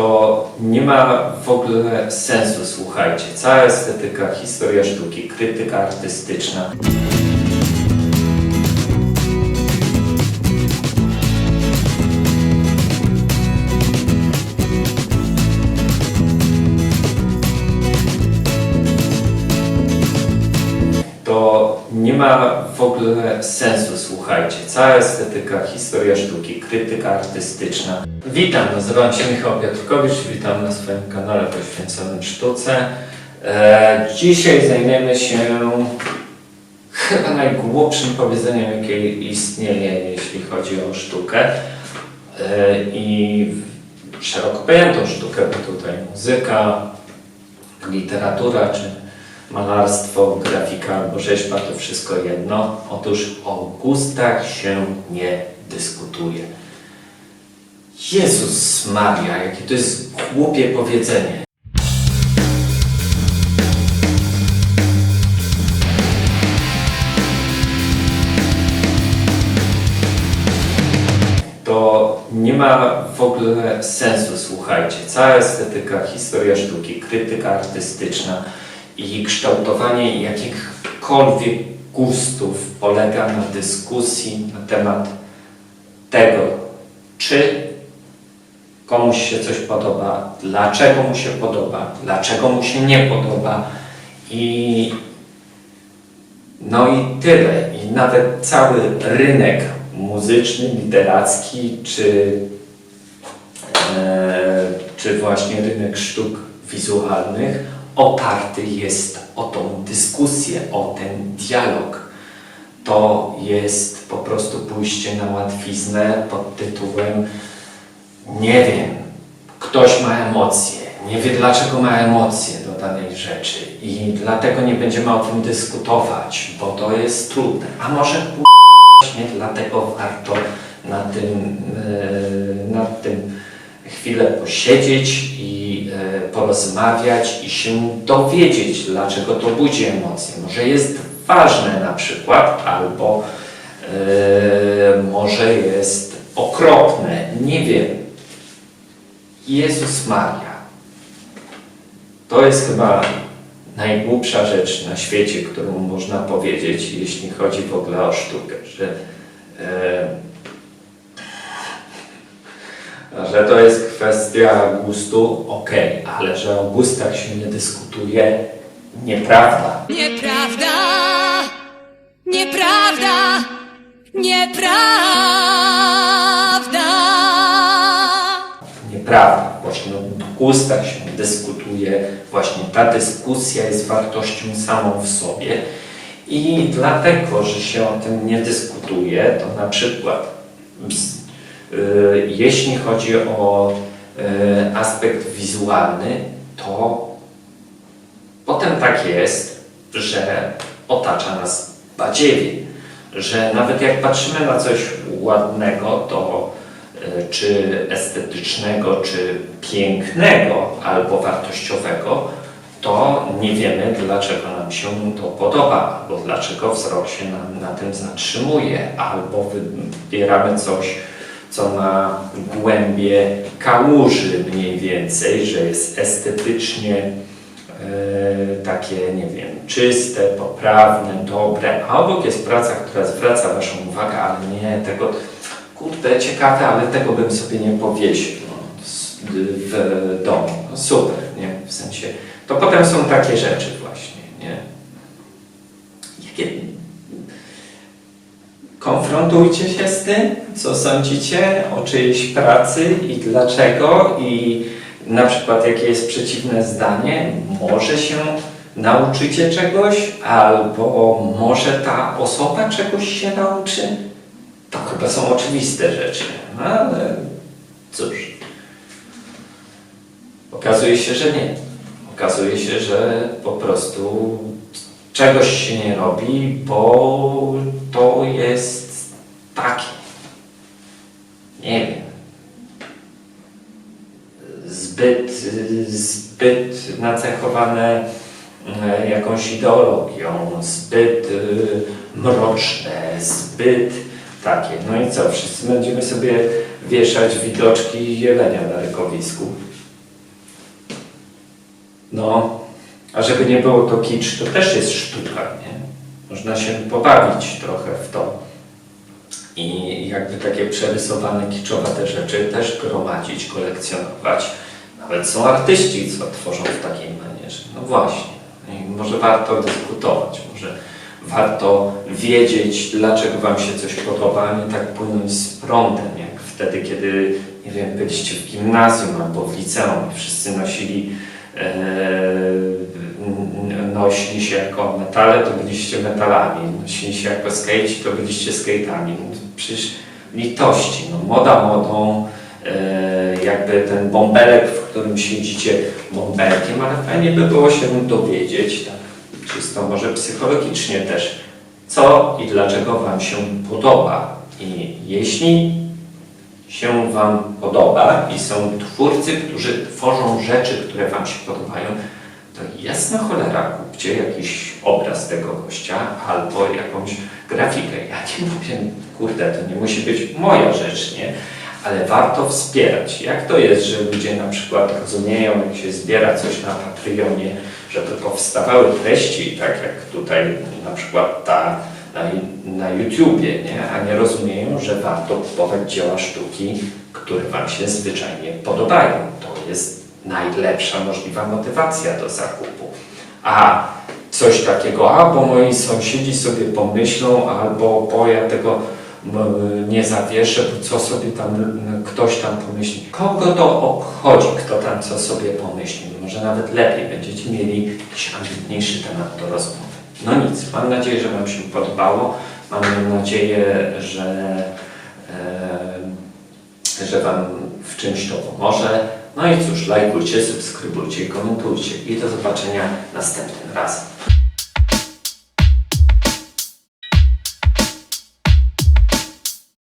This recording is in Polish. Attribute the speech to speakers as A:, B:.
A: to nie ma w ogóle sensu, słuchajcie. Cała estetyka, historia sztuki, krytyka artystyczna. to nie ma w ogóle sensu, słuchajcie. Cała estetyka, historia sztuki, krytyka artystyczna. Witam, nazywam się Michał Piotrkowicz, witam na swoim kanale poświęconym sztuce. E, dzisiaj zajmiemy się chyba najgłupszym powiedzeniem, jakie istnieje, jeśli chodzi o sztukę. E, I szeroko pojętą sztukę, bo tutaj muzyka, literatura czy malarstwo, grafika albo rzeźba to wszystko jedno. Otóż o gustach się nie dyskutuje. Jezus Maria, jakie to jest głupie powiedzenie. to nie ma w ogóle sensu, słuchajcie. Cała estetyka, historia sztuki, krytyka artystyczna i kształtowanie jakichkolwiek gustów polega na dyskusji na temat tego, czy komuś się coś podoba, dlaczego mu się podoba, dlaczego mu się nie podoba i no i tyle. I nawet cały rynek muzyczny, literacki, czy, e, czy właśnie rynek sztuk wizualnych oparty jest o tą dyskusję, o ten dialog. To jest po prostu pójście na łatwiznę pod tytułem nie wiem, ktoś ma emocje, nie wie dlaczego ma emocje do danej rzeczy i dlatego nie będziemy o tym dyskutować, bo to jest trudne. A może właśnie dlatego warto na tym, e, nad tym chwilę posiedzieć i porozmawiać i się dowiedzieć, dlaczego to budzi emocje. Może jest ważne na przykład, albo e, może jest okropne, nie wiem. Jezus Maria. To jest chyba najgłupsza rzecz na świecie, którą można powiedzieć, jeśli chodzi w ogóle o sztukę, że, e, że to jest kwestia gustu, okej, ale że o gustach się nie dyskutuje, nieprawda.
B: Nieprawda, nieprawda, nieprawda.
A: Nieprawda. Właśnie o gustach się dyskutuje, właśnie ta dyskusja jest wartością samą w sobie i dlatego, że się o tym nie dyskutuje, to na przykład ps, y, jeśli chodzi o aspekt wizualny, to potem tak jest, że otacza nas badziewie, że nawet jak patrzymy na coś ładnego, to y, czy estetycznego, czy pięknego, albo wartościowego, to nie wiemy, dlaczego nam się to podoba, albo dlaczego wzrok się nam na tym zatrzymuje, albo wybieramy coś, co ma głębie kałuży mniej więcej, że jest estetycznie e, takie, nie wiem, czyste, poprawne, dobre, a obok jest praca, która zwraca Waszą uwagę, ale nie tego, kurde, ciekawe, ale tego bym sobie nie powiesił no, w domu. No, super, nie? W sensie, to potem są takie rzeczy właśnie, nie? Jakie... Konfrontujcie się z tym, co sądzicie o czyjejś pracy i dlaczego i na przykład jakie jest przeciwne zdanie, może się nauczycie czegoś, albo może ta osoba czegoś się nauczy. To chyba są oczywiste rzeczy, no ale cóż. Okazuje się, że nie. Okazuje się, że po prostu czegoś się nie robi, bo to jest takie. Nie wiem. Zbyt, zbyt nacechowane e, jakąś ideologią, zbyt e, mroczne, zbyt takie. No i co, wszyscy będziemy sobie wieszać widoczki jelenia na rykowisku. No, a żeby nie było to kicz, to też jest sztuka, nie? Można się pobawić trochę w to. I jakby takie przerysowane, kiczowate rzeczy też gromadzić, kolekcjonować. Nawet są artyści, co tworzą w takiej manierze. No właśnie. I może warto dyskutować, może warto wiedzieć, dlaczego Wam się coś podoba, a nie tak płynąć z prądem, jak wtedy, kiedy, nie wiem, byliście w gimnazjum albo w liceum i wszyscy nosili e, n- nosili się jako metale, to byliście metalami. Nosili się jako skejci, to byliście skate'ami. No, przecież litości, no, moda modą, e, jakby ten bąbelek, w którym siedzicie bąbelkiem, ale fajnie by było się dowiedzieć, tak czysto może psychologicznie też, co i dlaczego Wam się podoba. I jeśli się Wam podoba i są twórcy, którzy tworzą rzeczy, które Wam się podobają, to jasna cholera, kupcie jakiś obraz tego gościa albo jakąś grafikę. Ja nie mówię, kurde, to nie musi być moja rzecz, nie? Ale warto wspierać. Jak to jest, że ludzie na przykład rozumieją, jak się zbiera coś na Patreonie, żeby powstawały treści, tak jak tutaj na przykład ta na, na YouTubie, nie? a nie rozumieją, że warto kupować dzieła sztuki, które Wam się zwyczajnie podobają. To jest najlepsza możliwa motywacja do zakupu. A coś takiego, a bo moi sąsiedzi sobie pomyślą, albo bo ja tego nie zawieszę, co sobie tam ktoś tam pomyśli. Kogo to obchodzi, kto tam co sobie pomyśli? Może nawet lepiej będziecie mieli jakiś ambitniejszy temat do rozmowy. No nic, mam nadzieję, że Wam się podobało. Mam nadzieję, że, e, że Wam w czymś to pomoże. No i cóż, lajkujcie, subskrybujcie komentujcie. I do zobaczenia następnym razem.